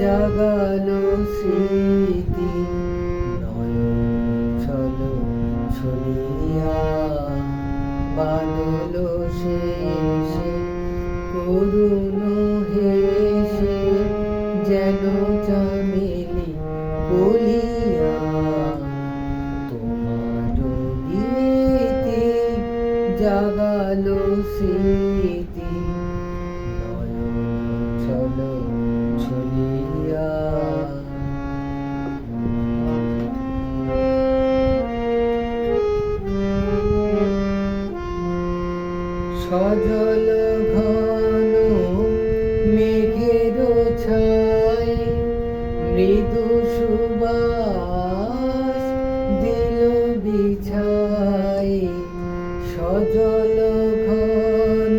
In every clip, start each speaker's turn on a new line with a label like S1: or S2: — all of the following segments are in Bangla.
S1: জাগালো স্মৃতি নয়ন ছলিয়া বাদলো শেষে। করুণ হেসে যেন চামেলি বলিয়া, তোমার গীতি জাগালো স্মৃতি সজল ঘন মেঘের ছায় মৃদু সুবাস দিল বিছায় সজল ঘন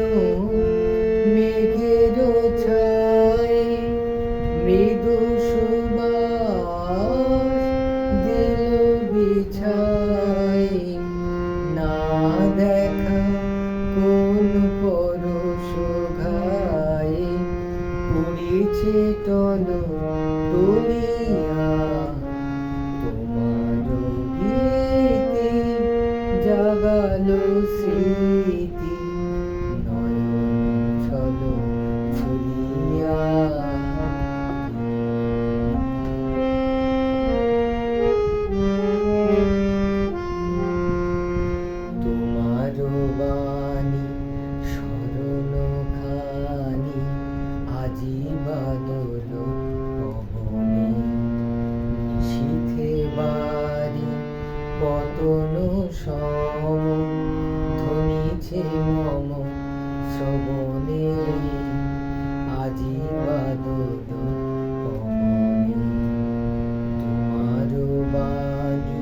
S1: মেঘের ছায় মৃদু সুবাস দিল বিছায় না দেখা কোন পরশ ঘায়ে পড়েছে টলিয়া তোমার জাগালো স্মৃতি। আজি বাদল পবনে নিশীথে বাড়ি পতন সম। ধ্বনিছে মম শ্রবণে আজি বাদল পবনে তোমার বাণী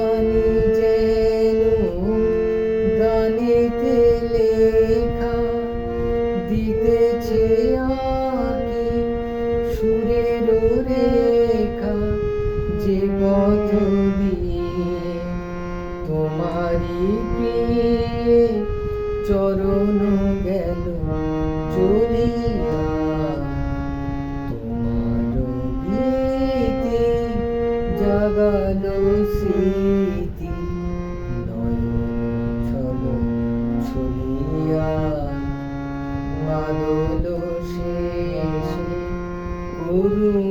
S1: যে পথ তোমারি প্রিয়ে চরণ গেল, চলিয়া তোমার স্মৃতি, নয়ন ছলো ছলিয়া বাদল শেষে করুণ